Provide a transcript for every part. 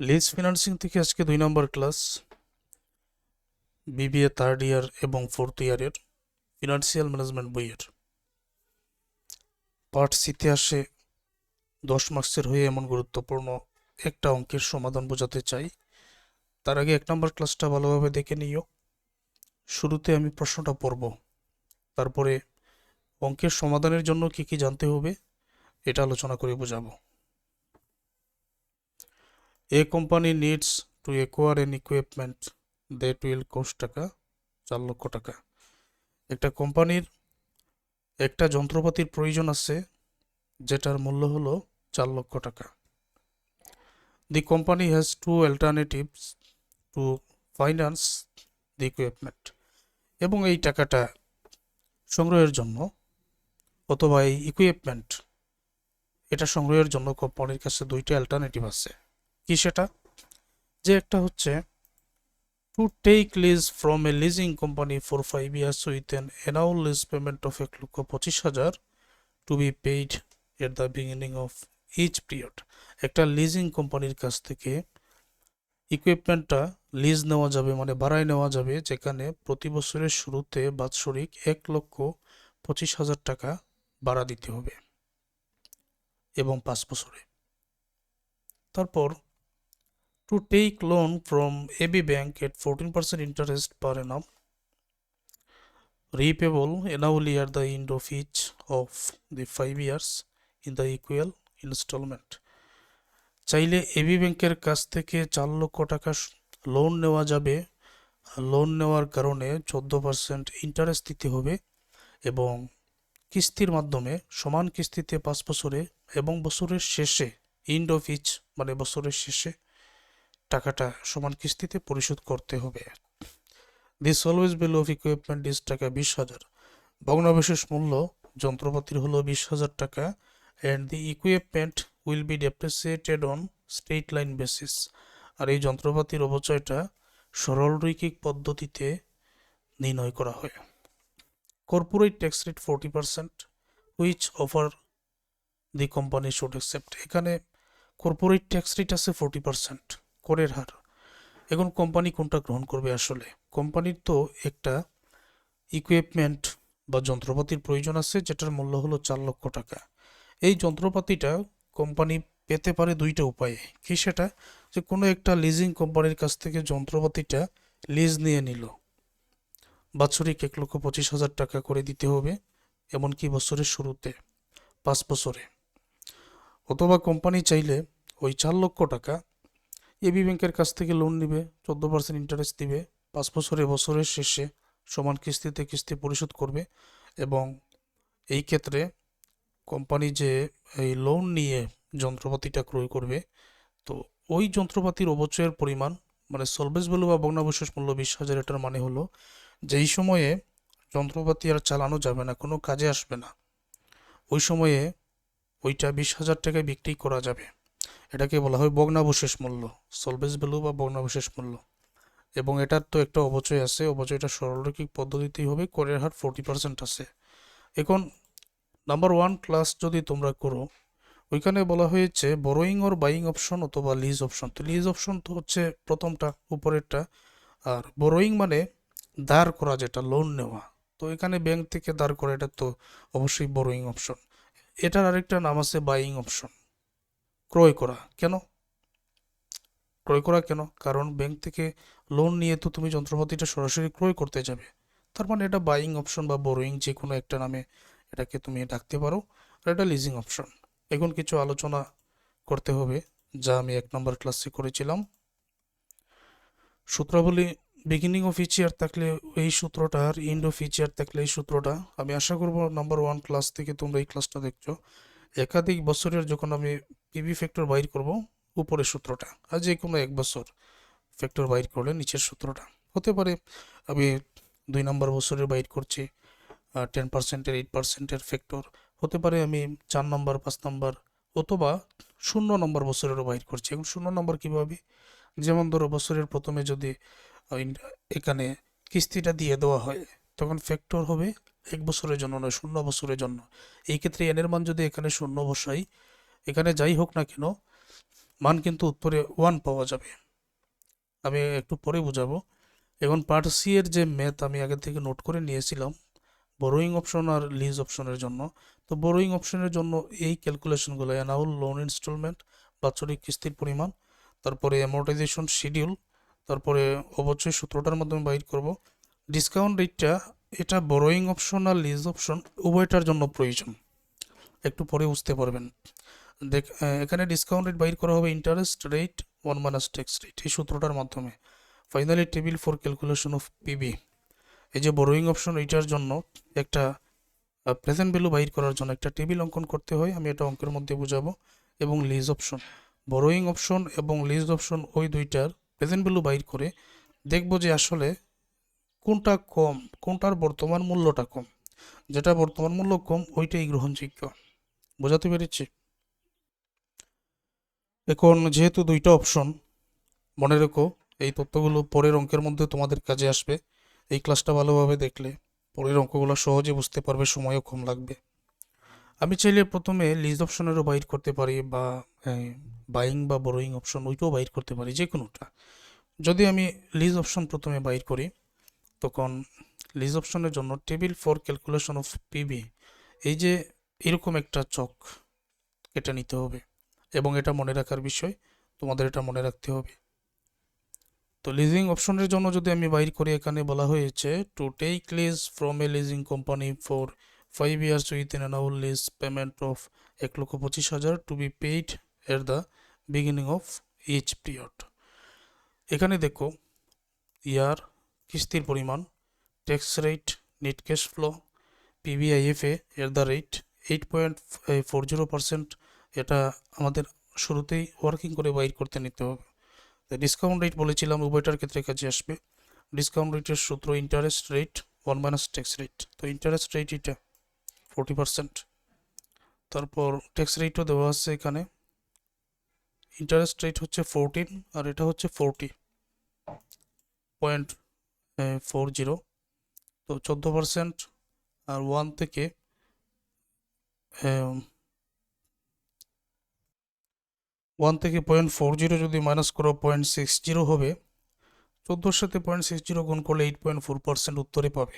Lease financing থেকে আজকে দুই নম্বর ক্লাস বিবিএ থার্ড ইয়ার এবং ফোর্থ ইয়ারের ফিনান্সিয়াল ম্যানেজমেন্ট বইয়ের। সিতে আসে, দশ মার্কসের হয়ে এমন গুরুত্বপূর্ণ একটা অঙ্কের সমাধান বোঝাতে চাই। তার আগে এক নম্বর ক্লাসটা ভালোভাবে দেখে নিও। শুরুতে আমি প্রশ্নটা পড়ব। তারপরে অঙ্কের সমাধানের জন্য কি কি জানতে হবে, এটা আলোচনা করে বোঝাবো। A company needs to acquire an equipment that will cost টাকা, চার লক্ষ টাকা। একটা কোম্পানির একটা যন্ত্রপাতির প্রয়োজন আছে, যেটার মূল্য হলো চার লক্ষ টাকা। The company has two alternatives to finance the equipment এবং এই টাকাটা সংগ্রহের জন্য অথবা এই ইকুইপমেন্ট এটা সংগ্রহের জন্য কোম্পানির কাছে দুইটা অল্টারনেটিভ আছে। কি সেটা? যে একটা হচ্ছে to take lease from a leasing company for five years with an annual lease payment of এক লক্ষ পঁচিশ হাজার to be paid at the beginning of each period একটা লিজিং কোম্পানির কাছ থেকে ইকুইপমেন্টটা লিজ নেওয়া যাবে মানে ভাড়ায় নেওয়া যাবে, যেখানে প্রতি বছরের শুরুতে বাৎসরিক এক লক্ষ পঁচিশ হাজার টাকা ভাড়া দিতে হবে এবং পাঁচ বছরে। তারপর to take loan from AB Bank at 14% interest per annum, repayable annually at the end of each of the five years in the equal installment. চাইলে এবি ব্যাংকের কাছ থেকে চার লক্ষ টাকা লোন নেওয়া যাবে লোন নেওয়ার কারণে চোদ্দ পার্সেন্ট ইন্টারেস্ট দিতে হবে এবং কিস্তির মাধ্যমে সমান কিস্তিতে পাঁচ বছরে এবং বছরের শেষে ইন্ড অফ ইচ মানে বছরের শেষে টাকাটা সমান কিস্তিতে পরিশোধ করতে হবে। This always bill of equipment is টাকা বিশ হাজার। ভগ্নাবশেষ মূল্য যন্ত্রপাতির হলো বিশ হাজার টাকা and the equipment will be depreciated on straight line basis আর এই যন্ত্রপাতির অবচয়টা সরল সরলরৈখিক পদ্ধতিতে নির্ণয় করা হয়। Corporate tax rate forty percent which offer the company should accept এখানে কর্পোরেট ট্যাক্স রেট আছে ফোরটি পার্সেন্ট করের হার। এখন কোম্পানি কোনটা গ্রহণ করবে আসলে? কোম্পানির তো একটা ইকুইপমেন্ট বা যন্ত্রপাতির প্রয়োজন আছে, যেটার মূল্য হলো চার লক্ষ টাকা। এই যন্ত্রপাতিটা কোম্পানি পেতে পারে দুইটা উপায়ে। কি সেটা? যে কোনো একটা লিজিং কোম্পানির কাছ থেকে যন্ত্রপাতিটা লিজ নিয়ে নিল। বাৎসরিক এক লক্ষ পঁচিশ হাজার টাকা করে দিতে হবে, এমনকি বছরের শুরুতে, পাঁচ বছরে। অথবা কোম্পানি চাইলে ওই চার লক্ষ টাকা এবি ব্যাংকের কাছ থেকে লোন নিবে, চোদ্দ পার্সেন্ট ইন্টারেস্ট দিবে, পাঁচ বছরে বছরের শেষে সমান কিস্তিতে কিস্তি পরিশোধ করবে এবং এই ক্ষেত্রে কোম্পানি যে এই লোন নিয়ে যন্ত্রপাতিটা ক্রয় করবে, তো ওই যন্ত্রপাতির অবচয়ের পরিমাণ মানে সলভেজ ভ্যালু বা ভগ্নাবশেষ মূল্য বিশ হাজার এটার মানে হলো, যেই সময়ে যন্ত্রপাতি আর চালানো যাবে না, কোনো কাজে আসবে না, ওই সময়ে ওইটা বিশ হাজার টাকায় বিক্রি করা যাবে। এটাকে বলা হয় ভগ্নাবশেষ মূল্য সলভেজ ভ্যালু বা ভগ্নাবশেষ মূল্য। এবং এটার তো একটা অবচয় আছে অবচয়টা সরলরৈখিক পদ্ধতিতেই হবে করের হার ফোরটি পার্সেন্ট আছে। এখন নাম্বার ওয়ান ক্লাস যদি তোমরা করো, ওইখানে বলা হয়েছে বরোয়িং ওর বাইং অপশন অথবা লিজ অপশন তো লিজ অপশন তো হচ্ছে প্রথমটা, উপরেরটা। আর বরোয়িং মানে দাঁড় করা যেটা লোন নেওয়া। তো এখানে ব্যাংক থেকে দাঁড় করা, এটা তো অবশ্যই বরোয়িং অপশন এটার আরেকটা নাম আছে বাইং অপশন ক্রয় করা। কেন? ক্রয় করা কেন? কারণ ব্যাংক থেকে লোন নিয়ে তো তুমি যন্ত্রপাতিটা সরাসরি ক্রয় করতে যাবে। তার মানে এটা বাইং অপশন বা বোরোয়িং যে কোনো একটা নামে এটাকে তুমি ডাকতে পারো। আর এটা লিজিং অপশন এখন কিছু আলোচনা করতে হবে, যা আমি এক নম্বর ক্লাসে করেছিলাম। সূত্রাবলী বিগিনিং অফ ইচ ইয়ার থাকলে এই সূত্রটা আর এন্ড অফ ইচ ইয়ার থাকলে এই সূত্রটা। আমি আশা করব নাম্বার ওয়ান ক্লাস থেকে তোমরা এই ক্লাসটা দেখছ। একাধিক বছরের যখন আমি পিবি ফ্যাক্টর বাইর করব, উপরের সূত্রটা, আর যে কোনো এক বছর ফ্যাক্টর বাইর করলে নিচের সূত্রটা। হতে পারে আমি দুই নম্বর বছরের বাইর করছি টেন পার্সেন্টের এইট পার্সেন্টের ফ্যাক্টর হতে পারে আমি চার নম্বর, পাঁচ নম্বর, অথবা শূন্য নম্বর বছরেরও বাইর করছি। এখন শূন্য নম্বর কীভাবে? যেমন ধরো বছরের প্রথমে যদি এখানে কিস্তিটা দিয়ে দেওয়া হয়, তখন ফ্যাক্টর হবে এক বছরের জন্য নয়, শূন্য বছরের জন্য। এই ক্ষেত্রে এনের মান যদি এখানে শূন্য বসাই, এখানে যাই হোক না কেন, মান কিন্তু উত্তরে ওয়ান পাওয়া যাবে। আমি একটু পরে বোঝাবো। এখন পার্ট সি এর যে ম্যাথ আমি আগে থেকে নোট করে নিয়েছিলাম বোরোয়িং অপশন আর লিজ অপশনের জন্য। তো বোরোয়িং অপশনের জন্য এই ক্যালকুলেশনগুলো অ্যানাউল লোন ইনস্টলমেন্ট বাৎসরিক কিস্তির পরিমাণ, তারপরে অ্যামোর্টাইজেশন শিডিউল তারপরে অবশ্যই সূত্রটার মাধ্যমে বাইর করব। ডিসকাউন্ট রেটটা এটা বোরোয়িং অপশন আর লিজ অপশন উভয়টার জন্য প্রয়োজন। একটু পরে বুঝতে পারবেন। দেখ এখানে ডিসকাউন্ট রেট বাইর করা হবে interest rate one minus tax rate এই সূত্রটার মাধ্যমে। Finally table for calculation of PB এই যে বোরোয়িং অপশন এইটার জন্য একটা প্রেজেন্ট ভ্যালু বাইর করার জন্য একটা টেবিল অঙ্কন করতে হয়। আমি এটা অঙ্কের মধ্যে বুঝাবো। এবং লিজ অপশন বোরোয়িং অপশন এবং লিজ অপশন ওই দুইটার প্রেজেন্ট ভ্যালু বাইর করে দেখব যে আসলে কোনটা কম, কোনটার বর্তমান মূল্যটা কম? যেটা বর্তমান মূল্য কম, ওইটাই গ্রহণযোগ্য। বোঝাতে পেরেছি? এখন যেহেতু দুইটা অপশন মনে রেখো, এই তথ্যগুলো পরের অঙ্কের মধ্যে তোমাদের কাজে আসবে। এই ক্লাসটা ভালোভাবে দেখলে, পরের অঙ্কগুলো সহজে বুঝতে পারবে, সময়ও কম লাগবে। আমি চাইলে প্রথমে লিজ অপশনেরও বাইর করতে পারি, বা বাইং বা বোরোয়িং অপশন ওইটাও বাইর করতে পারি যে কোনোটা যদি আমি লিজ অপশন প্রথমে বাইর করি তখন লিজ অপশনের জন্য table for calculation of PB এই যে এরকম একটা চক এটা নিতে হবে এবং এটা মনে রাখার বিষয়, তোমাদের এটা মনে রাখতে হবে। তো লিজিং অপশনের জন্য যদি আমি বাইর করি, এখানে বলা হয়েছে to take lease from a leasing company for five years with in annual lease payment of এক লক্ষ পঁচিশ হাজার to be paid at the beginning of each period এখানে দেখো ইয়ার কিস্তির পরিমাণ tax rate net cash flow PBIFA at the rate eight point four zero percent এটা আমাদের শুরুতেই ওয়ার্কিং করে বাইর করতে নিতে হবে। ডিসকাউন্ট রেট বলেছিলাম, উভয়টার ক্ষেত্রে কাজে আসবে। ডিসকাউন্ট রেটের সূত্র interest rate one minus tax rate তো ইন্টারেস্ট রেট এটা ফোর্টি পার্সেন্ট তারপর ট্যাক্স রেটও দেওয়া আছে এখানে। ইন্টারেস্ট রেট হচ্ছে ফোরটিন আর এটা হচ্ছে ফোরটি পয়েন্ট ফোর জিরো। তো চোদ্দ পার্সেন্ট আর ওয়ান থেকে ওয়ান থেকে পয়েন্ট ফোর জিরো যদি মাইনাস করো, পয়েন্ট সিক্স জিরো হবে। চোদ্দোর সাথে পয়েন্ট সিক্স জিরো গুণ করলে এইট পয়েন্ট ফোর পার্সেন্ট উত্তরে পাবে।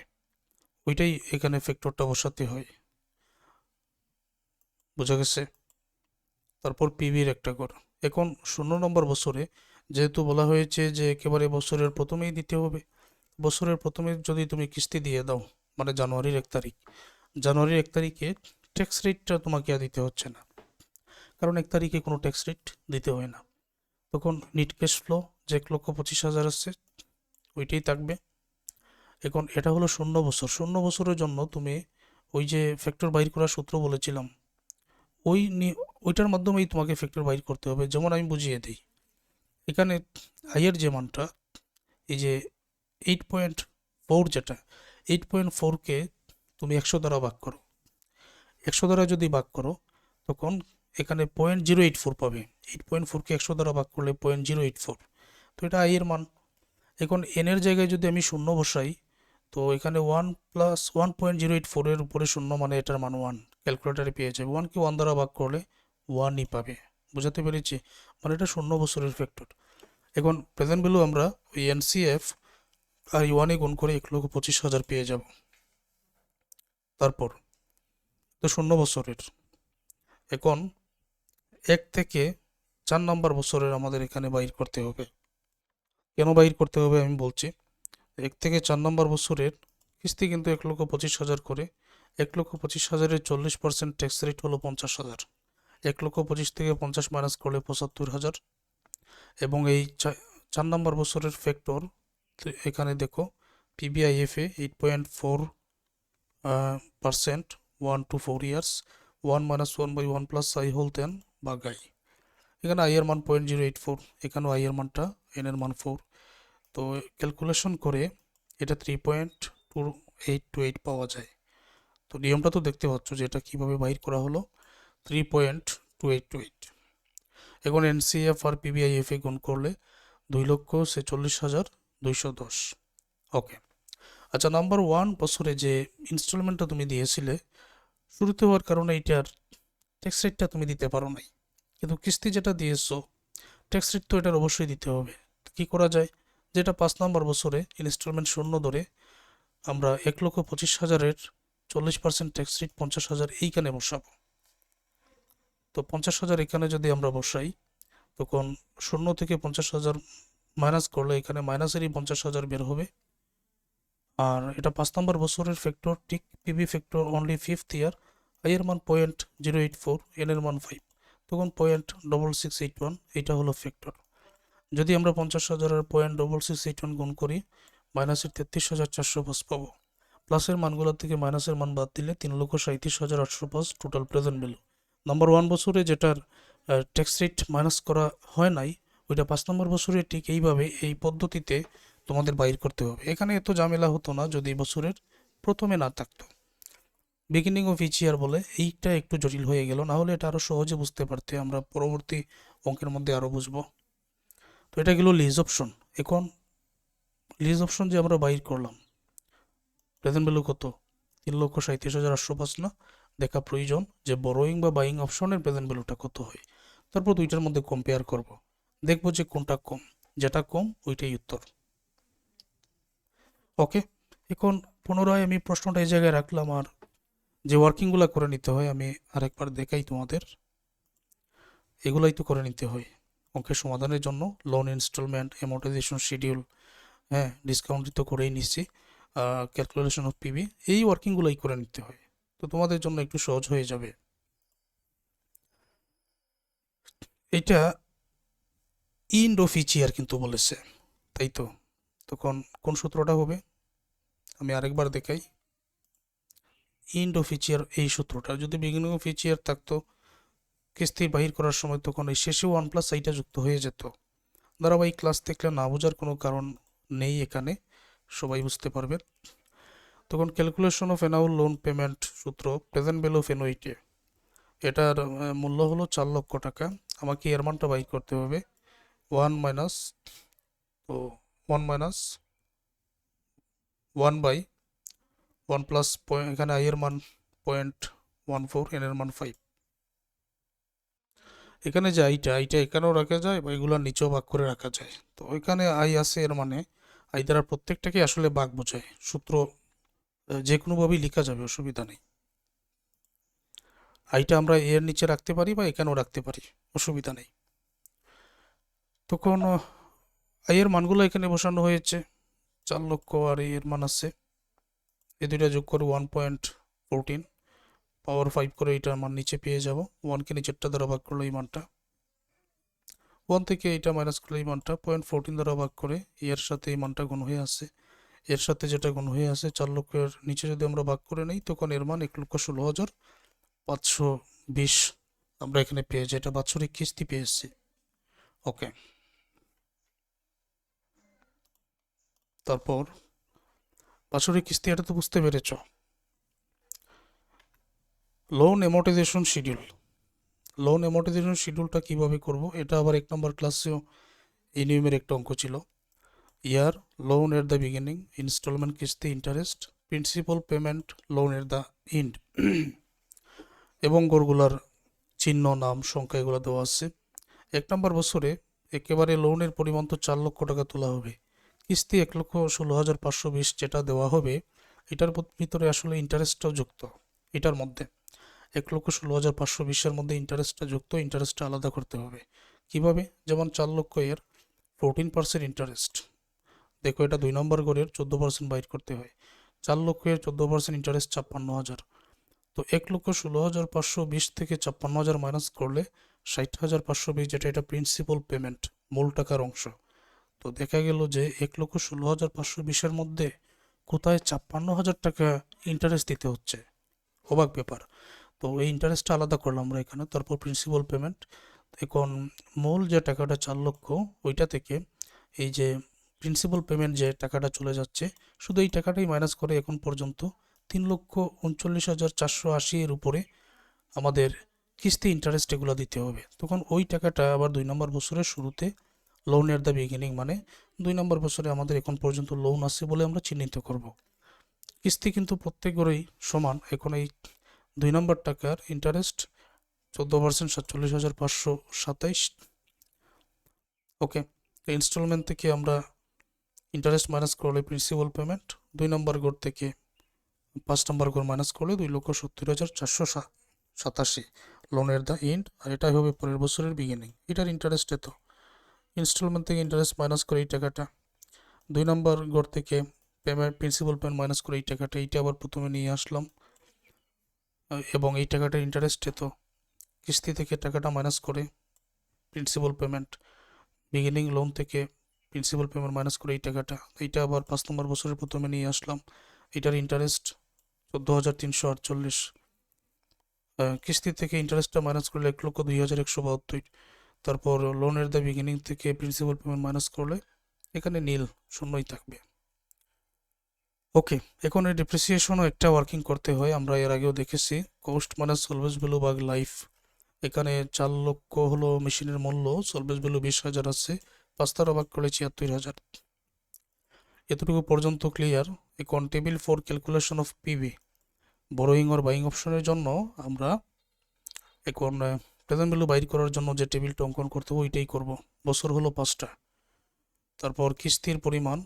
ওইটাই এখানে ফ্যাক্টরটা বসাতে হয়। বোঝা গেছে? তারপর পিবির একটা কর। এখন শূন্য নম্বর বছরে যেহেতু বলা হয়েছে যে একেবারে বছরের প্রথমেই দিতে হবে বছরের প্রথমে যদি তুমি কিস্তি দিয়ে দাও মানে জানুয়ারির এক তারিখ, জানুয়ারির এক তারিখে ট্যাক্স রেটটা তোমাকে আর দিতে হচ্ছে না। কারণ এক তারিখে কোনো ট্যাক্স রেট দিতে হয় না। তখন নিট ক্যাশ ফ্লো যে এক লক্ষ পঁচিশ হাজার আসছে, ওইটাই থাকবে। এখন এটা হলো শূন্য বছর। শূন্য বছরের জন্য তুমি ওই যে ফ্যাক্টর বাইর করার সূত্র বলেছিলাম, ওই ওইটার মাধ্যমেই তোমাকে ফ্যাক্টর বাইর করতে হবে। যেমন আমি বুঝিয়ে দিই, এখানে আয়ের যে মানটা, এই যে এইট পয়েন্ট ফোর যেটা, এইট পয়েন্ট ফোরকে তুমি একশো দ্বারা ভাগ করো। একশো দ্বারা যদি ভাগ করো, তখন এখানে পয়েন্ট জিরো এইট ফোর পাবে। এইট পয়েন্ট ফোরকে একশো দ্বারা ভাগ করলে পয়েন্ট জিরো এইট ফোর। তো এটা আয়ের মান। এখন এনের জায়গায় যদি আমি শূন্য বসাই, তো এখানে one plus one point zero eight ফোরের উপরে শূন্য মানে এটার মান ওয়ান ক্যালকুলেটারে পেয়ে যাবে ওয়ানকে ওয়ান দ্বারা ভাগ করলে ওয়ানই পাবে। বোঝাতে পেরেছি? মানে এটা শূন্য বছরের ফ্যাক্টর এখন প্রেজেন্ট ভ্যালু আমরা ওই এনসিএফ আর ওয়ানে গুণ করে এক লক্ষ পঁচিশ হাজার পেয়ে যাব। তারপর, তো শূন্য বছরের। এখন এক থেকে চার নম্বর বছরের আমাদের এখানে বাইর করতে হবে। কেন বাইর করতে হবে আমি বলছি, এক থেকে চার নম্বর বছরের কিস্তি কিন্তু এক লক্ষ পঁচিশ হাজার করে, এক লক্ষ পঁচিশ হাজারের চল্লিশ পার্সেন্ট ট্যাক্স রেট হলো পঞ্চাশ হাজার। এক লক্ষ পঁচিশ থেকে পঞ্চাশ মাইনাস করলে পঁচাত্তর হাজার। এবং এই চার নম্বর বছরের ফ্যাক্টর এখানে দেখো PBIFA eight point four percent one two four years one minus one by one plus I whole ten বা গাই এখানে আই এর মান পয়েন্ট জিরো এইট ফোর এখানেও আই এর মানটা এন এর মান ফোর তো ক্যালকুলেশন করে এটা three point two eight two eight পাওয়া যায়। তো নিয়মটা তো দেখতে পাচ্ছ যে এটা কীভাবে বাইর করা হলো? Three point two eight two eight এখন এনসিএফ আর পিবিআইএফএ গুণ করলে দুই লক্ষ ছেচল্লিশ হাজার দুইশো দশ। ওকে আচ্ছা নাম্বার ওয়ান বছরে যে ইনস্টলমেন্টটা তুমি দিয়েছিলে, শুরুতে হওয়ার কারণে এইটার ট্যাক্স রেটটা তুমি দিতে পারো নাই। কিন্তু কিস্তি যেটা দিয়েছ ট্যাক্স রেট তো এটার অবশ্যই দিতে হবে। কি করা যায়? যেটা পাঁচ নম্বর বছরে ইনস্টলমেন্ট শূন্য ধরে আমরা এক লক্ষ পঁচিশ হাজারের চল্লিশ পার্সেন্ট ট্যাক্স রেট পঞ্চাশ হাজার এইখানে বসাবো। তো পঞ্চাশ হাজার এখানে যদি আমরা বসাই, তখন শূন্য থেকে পঞ্চাশ হাজার মাইনাস করলে এখানে মাইনাসেরই পঞ্চাশ হাজার বের হবে। আর এটা পাঁচ নম্বর বছরের ফ্যাক্টর ঠিক PB factor only fifth year I এর মান point zero eight four N এর মান ফাইভ তখন point double six eight one এটা হলো ফ্যাক্টর যদি আমরা পঞ্চাশ হাজারের point double six eight one গুণ করি, মাইনাসের তেত্রিশ হাজার চারশো পাঁচ পাবো। প্লাসের মানগুলোর থেকে মাইনাসের মান বাদ দিলে তিন লক্ষ সাঁত্রিশ হাজার আটশো পাঁচ total present value number one বছরে যেটার ট্যাক্স রেট মাইনাস করা হয় নাই ওইটা পাঁচ নম্বর বছরে ঠিক এইভাবে এই পদ্ধতিতে তোমাদের বাইর করতে হবে। এখানে এত ঝামেলা হতো না যদি বছরের প্রথমে না থাকতো। বিগিনিং অফ ইচ ইয়ার বলে এইটা একটু জটিল হয়ে গেল, না হলে এটা আরও সহজে বুঝতে পারতে আমরা পরবর্তী অঙ্কের মধ্যে আরও বুঝব। তো এটা গেল লিজ অপশন এখন লিজ অপশন যে আমরা বাইর করলাম প্রেজেন্ট ভ্যালু কত? তিন লক্ষ সাঁত্রিশ হাজার আটশো পাঁচ না? দেখা প্রয়োজন যে বড়োয়িং বা বাইং অপশনের প্রেজেন্ট ভ্যালুটা কত হয়। তারপর দুইটার মধ্যে কম্পেয়ার করব। দেখব যে কোনটা কম। যেটা কম, ওইটাই উত্তর। ওকে? এখন পুনরায় আমি প্রশ্নটা এই জায়গায় রাখলাম আর যে ওয়ার্কিংগুলো করে নিতে হয়, আমি আরেকবার দেখাই তোমাদের। এগুলাই তো করে নিতে হয়। অঙ্কের সমাধানের জন্য লোন ইনস্টলমেন্ট অ্যামোটাইজেশন শিডিউল হ্যাঁ ডিসকাউন্ট তো করেই নিচ্ছি ক্যালকুলেশন অফ পিবি এই ওয়ার্কিংগুলোই করে নিতে হয়। তো তোমাদের জন্য একটু সহজ হয়ে যাবে। এটা অফ ইচ কিন্তু বলেছে। তাই তো? তখন কোন সূত্রটা হবে? আমি আরেকবার দেখাই। অফ ইচ এই সূত্রটা। যদি বিগিনিং অফ ইচ ইয়ার থাকতো, কিস্তি বাহির করার সময় তখন এই শেষে ওয়ান প্লাস এইটা যুক্ত হয়ে যেত। ধারাবাহিক ক্লাস দেখলে না বোঝার কোনো কারণ নেই এখানে, সবাই বুঝতে পারবে। তখন calculation of annual loan payment সূত্র প্রেজেন্ট ভ্যালু অফ এনওইটে এটার মূল্য হলো চার লক্ষ টাকা। আমাকে এর মানটা বাই করতে হবে। ওয়ান মাইনাস তো one minus one by one plus এখানে আই এর মান পয়েন্ট ওয়ান ফোর, এন এর মান ফাইভ। এখানে যে আইটা আইটা এখানেও রাখা যায় বা এগুলো নিচেও ভাগ করে রাখা যায়। তো ওইখানে আই আছে এর মানে আই দ্বারা প্রত্যেকটাকে আসলে ভাগ বোঝায়। সূত্র যে কোনোভাবেই লেখা যাবে, অসুবিধা নেই। আইটা আমরা এর নিচে রাখতে পারি বা এখানেও রাখতে পারি, অসুবিধা নেই। তখন, আইয়ের মানগুলো এখানে বসানো হয়েছে। চার লক্ষ আর এর মান আছে। এই দুইটা যোগ করে one point fourteen power five করে এটার মান নিচে পেয়ে যাব। ওয়ানকে নিচেরটা দ্বারা ভাগ করল এই মানটা। ওয়ান থেকে এটা মাইনাস করলে এই মানটা। পয়েন্ট ফোরটিন দ্বারা ভাগ করে এর সাথে এই মানটা গুণ হয়ে আছে। এর সাথে যেটা গুণ হয়ে আছে, চার লক্ষের নিচে যদি আমরা ভাগ করে নিই, তখন এর মান এক লক্ষ ষোলো হাজার পাঁচশো বিশ আমরা এখানে পেয়ে যাই। এটা বাৎসরিক কিস্তি পেয়েছি। ওকে। তারপর বাৎসরিক কিস্তি, এটা তো বুঝতে পেরেছ। Loan amortization schedule loan amortization শিডিউলটা কীভাবে করব, এটা আবার এক নম্বর ক্লাসেও এই নিয়মের একটা অঙ্ক ছিল। Year loan at the beginning installment কিস্তি interest principal payment loan at the end এবং গড়গুলার চিহ্ন, নাম, সংখ্যা এগুলো দেওয়া আছে। এক নম্বর বছরে একেবারে লোনের পরিমাণ তো চার লক্ষ টাকা তোলা হবে। কিস্তি এক লক্ষ ষোলো হাজার পাঁচশো বিশ যেটা দেওয়া হবে, এটার ভিতরে আসলে ইন্টারেস্টটাও যুক্ত এটার মধ্যে। এক লক্ষ ষোলো হাজার পাঁচশো বিশের মধ্যে ইন্টারেস্টটা যুক্ত ইন্টারেস্টটা আলাদা করতে হবে। কীভাবে? যেমন চার লক্ষ এর ফোরটিন পার্সেন্ট ইন্টারেস্ট দেখো এটা দুই নম্বর গড়ের চোদ্দ পার্সেন্ট বাইর করতে হয়। চার লক্ষ এর চোদ্দ পার্সেন্ট ইন্টারেস্ট ছাপ্পান্ন হাজার। তো এক লক্ষ ষোলো হাজার পাঁচশো বিশ থেকে ছাপ্পান্ন হাজার মাইনাস করলে ষাট হাজার পাঁচশো বিশ, যেটা এটা প্রিন্সিপাল পেমেন্ট মূল টাকার অংশ। তো দেখা গেল যে এক লক্ষ ষোলো হাজার পাঁচশো বিশের মধ্যে কোথায় ছাপ্পান্ন হাজার টাকা ইন্টারেস্ট দিতে হচ্ছে? অবাক ব্যাপার। তো এই ইন্টারেস্টটা আলাদা করলাম আমরা এখানে, তারপর প্রিন্সিপাল পেমেন্ট এখন মূল যে টাকাটা চার লক্ষ, ওইটা থেকে এই যে প্রিন্সিপাল পেমেন্ট যে টাকাটা চলে যাচ্ছে, শুধু এই টাকাটাই মাইনাস করে এখন পর্যন্ত তিন লক্ষ উনচল্লিশ হাজার চারশো আশি এর উপরে আমাদের কিস্তি ইন্টারেস্ট এগুলো দিতে হবে। তখন ওই টাকাটা আবার দুই নম্বর বছরের শুরুতে লোন এট দ্য বিগিনিং মানে দুই নম্বর বছরে আমাদের এখন পর্যন্ত লোন আছে বলে আমরা চিহ্নিত করব। কিস্তি কিন্তু প্রত্যেকেরই সমান। এখন এই দুই নম্বর টাকার ইন্টারেস্ট চোদ্দ পার্সেন্ট সাতচল্লিশ হাজার পাঁচশো সাতাইশ। ওকে ইনস্টলমেন্ট থেকে আমরা ইন্টারেস্ট মাইনাস করলে প্রিন্সিপাল পেমেন্ট দুই নম্বর ঘর থেকে পাঁচ নম্বর ঘর মাইনাস করলে দুই লক্ষ সত্তর হাজার চারশো সাতাশি। লোনের দ্য ইন্ড আর এটাই হবে পরের বছরের বিগিনিং এটার ইন্টারেস্ট এত। ইনস্টলমেন্ট থেকে ইন্টারেস্ট মাইনাস করে এই টাকাটা। দুই নম্বর ঘর থেকে পেমেন্ট প্রিন্সিপাল পেমেন্ট মাইনাস করে এই টাকাটা। এইটা আবার প্রথমে নিয়ে আসলাম। এবং এই টাকাটার ইন্টারেস্ট এত। কিস্তি থেকে টাকাটা মাইনাস করে প্রিন্সিপাল পেমেন্ট বিগিনিং লোন থেকে প্রিন্সিপাল পেমেন্ট মাইনাস করে এই টাকাটা। এইটা আবার পাঁচ নম্বর বছরের প্রথমে নিয়ে আসলাম। এটার ইন্টারেস্ট চোদ্দ হাজার তিনশো আটচল্লিশ। কিস্তি থেকে ইন্টারেস্টটা মাইনাস করলে এক লক্ষ দুই হাজার একশো বাহাত্তর। তারপর লোনের দ্য বিগিনিং থেকে প্রিন্সিপাল পেমেন্ট মাইনাস করলে এখানে নীল শূন্যই থাকবে। ওকে এখন এই ডিপ্রিসিয়েশনও একটা ওয়ার্কিং করতে হয়, আমরা এর আগেও দেখেছি। কোস্ট মানে সলভেজ ভ্যালু বা লাইফ এখানে চার লক্ষ হলো মেশিনের মূল্য সলভেজ ভ্যালু বিশ হাজার আছে পাঁচটার অবাক করলে ছিয়াত্তর হাজার। এতটুকু পর্যন্ত ক্লিয়ার এখন table for calculation of PB borrowing or buying অপশনের জন্য আমরা এখন প্রেজেন্ট ভ্যালু বাইর করার জন্য যে টেবিলটা অঙ্কন করতে হবে, ওইটাই করব। বছর হলো পাঁচটা। তারপর কিস্তির পরিমাণ,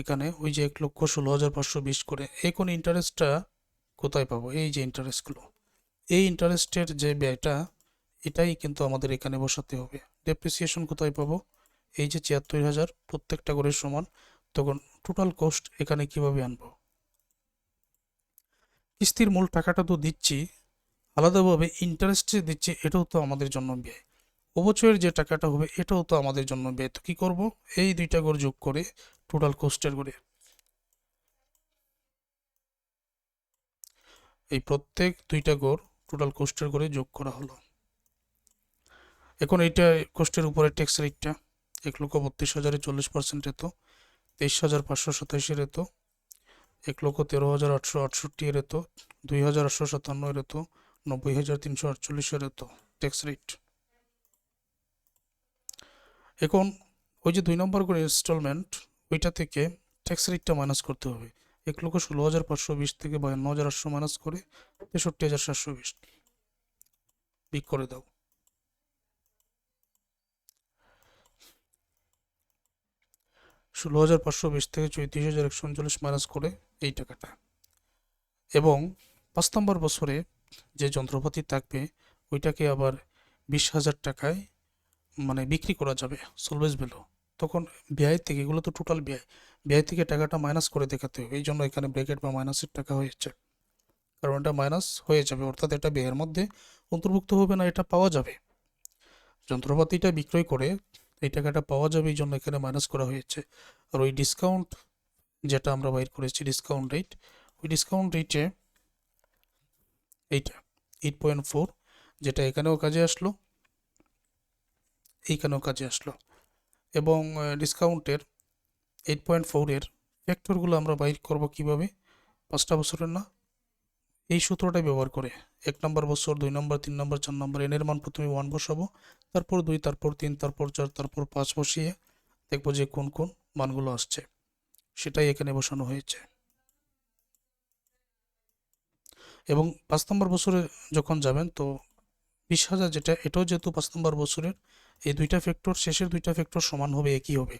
এখানে ওই যে এক লক্ষ ষোলো হাজার পাঁচশো বিশ করে এখন ইন্টারেস্টটা কোথায় পাবো? এই যে ইন্টারেস্টগুলো এই ইন্টারেস্টের যে ব্যয়টা, এটাই কিন্তু আমাদের এখানে বসাতে হবে। ডেপ্রিসিয়েশন কোথায় পাবো? এই যে ছিয়াত্তর হাজার প্রত্যেকটা করে সমান, তখন টোটাল কস্ট এখানে কীভাবে আনব? কিস্তির মূল টাকাটা তো দিচ্ছি, আলাদাভাবে ইন্টারেস্ট দিচ্ছি, এটাও তো আমাদের জন্য ব্যয়। অবচয়ের যে টাকাটা হবে, এটাও তো আমাদের জন্য ব্যয়। তো কী করব? এই দুইটা করে যোগ করে টোটাল কোস্টের করে এই প্রত্যেক দুইটা গড় টোটাল কোস্টের করে যোগ করা হলো। এখন এইটা কোস্টের উপরে ট্যাক্স রেটটা এক লক্ষ বত্রিশ হাজারে চল্লিশ পার্সেন্ট এত তেইশ হাজার পাঁচশো সাতাইশের এত এক লক্ষ তেরো হাজার আটশো আটষট্টি এর এত, দুই হাজার আটশো সাতান্ন এর এত, নব্বই হাজার তিনশো আটচল্লিশের এত ট্যাক্স রেট এখন ওই যে দুই নম্বর করে ইনস্টলমেন্ট ওইটা থেকে ট্যাক্স রেটটা মাইনাস করতে হবে। এক লক্ষ ষোলো হাজার পাঁচশো বিশ থেকে বায়ান্ন হাজার আটশো মাইনাস করে তেষট্টি হাজার সাতশো বিশ। বিক করে দাও। ষোলো হাজার পাঁচশো বিশ থেকে চৌত্রিশ হাজার একশো উনচল্লিশ মাইনাস করে এই টাকাটা। এবং পাঁচ নম্বর বছরে যে যন্ত্রপাতি থাকবে, ওইটাকে আবার বিশ হাজার টাকায় মানে বিক্রি করা যাবে সলভেজ ভ্যালু তখন ব্যয় থেকে, এগুলো তো টোটাল ব্যয় ব্যয় থেকে টাকাটা মাইনাস করে দেখাতে হবে। এই জন্য এখানে ব্র্যাকেট বা মাইনাসের টাকা হয়েছে। কারণ এটা মাইনাস হয়ে যাবে, অর্থাৎ এটা ব্যয়ের মধ্যে অন্তর্ভুক্ত হবে না, এটা পাওয়া যাবে। যন্ত্রপাতিটা বিক্রয় করে এই টাকাটা পাওয়া যাবে এই জন্য এখানে মাইনাস করা হয়েছে। আর ওই ডিসকাউন্ট যেটা আমরা বাইর করেছি ডিসকাউন্ট রেট ওই ডিসকাউন্ট রেটে এইটা এইট পয়েন্ট ফোর যেটা এখানেও কাজে আসলো, এইখানেও কাজে আসলো। এবং ডিসকাউন্টের এইট পয়েন্ট ফোরের ফ্যাক্টরগুলো আমরা বাইর করব কীভাবে? পাঁচটা বছরের না? এই সূত্রটাই ব্যবহার করে। এক নম্বর বছর, দুই নম্বর, তিন নম্বর, চার নম্বর, এনের মান প্রথমে ওয়ান বসাবো, তারপর দুই, তারপর তিন, তারপর চার, তারপর পাঁচ বসিয়ে দেখব যে কোন কোন মানগুলো আসছে। সেটাই এখানে বসানো হয়েছে। এবং পাঁচ নম্বর বছরে যখন যাবেন, তো বিশ হাজার যেটা, এটাও যেহেতু পাঁচ নম্বর বছরের, এই দুইটা ফ্যাক্টর শেষের দুইটা ফ্যাক্টর সমান হবে, একই হবে।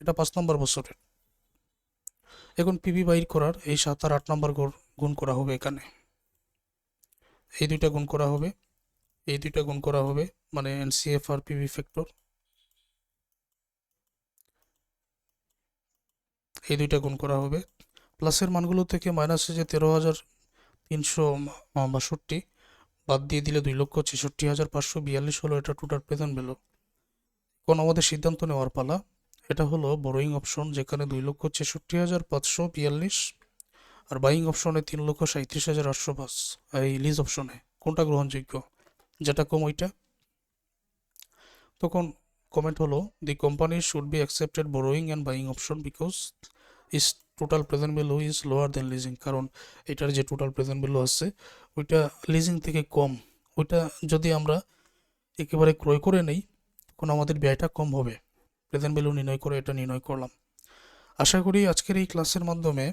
এটা পাঁচ নম্বর বছরের। এখন পিবি বাইর করার এই সাত আর আট নম্বর গুণ- গুণ করা হবে এখানে। এই দুইটা গুণ করা হবে, এই দুইটা গুণ করা হবে মানে এনসিএফ আর পিভি ফ্যাক্টর এই দুইটা গুণ করা হবে। প্লাসের মানগুলো থেকে মাইনাসে যে তেরো হাজার তিনশো বাষট্টি বাদ দিয়ে দিলে দুই লক্ষ ছেষট্টি হাজার পাঁচশো বিয়াল্লিশ হলো এটা টোটাল প্রেজেন্ট ভ্যালু কোন আমাদের সিদ্ধান্ত নেওয়ার পালা, এটা হলো বড়োয়িং অপশন যেখানে দুই লক্ষ ছেষট্টি হাজার পাঁচশো বিয়াল্লিশ আর বাইং অপশনে তিন লক্ষ সাঁত্রিশ হাজার আটশো পাঁচ। এই লিজ অপশনে কোনটা গ্রহণযোগ্য? যেটা কম ওইটা? তখন কমেন্ট হলো the company should be accepted borrowing and buying option because is total present value is lower than leasing কারণ এটার যে টোটাল প্রেজেন্ট ভ্যালু আছে, ওইটা লিজিং থেকে কম। ওইটা যদি আমরা একেবারে ক্রয় করে নেই, তখন আমাদের ব্যয়টা কম হবে। প্রেজেন্ট ভ্যালু নির্ণয় করে এটা নির্ণয় করলাম। আশা করি আজকের এই ক্লাসের মাধ্যমে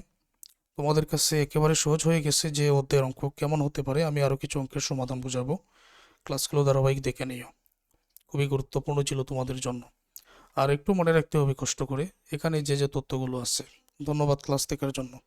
তোমাদের কাছে একেবারে সহজ হয়ে গেছে যে অধ্যায়ের অঙ্ক কেমন হতে পারে, আমি আরও কিছু অঙ্কের সমাধান বোঝাবো। ক্লাসগুলো ধারাবাহিক দেখে নিও। খুবই গুরুত্বপূর্ণ ছিল তোমাদের জন্য। আর একটু মনে রাখতে হবে কষ্ট করে, এখানে যে যে তথ্যগুলো আছে। ধন্যবাদ ক্লাস দেখার জন্য।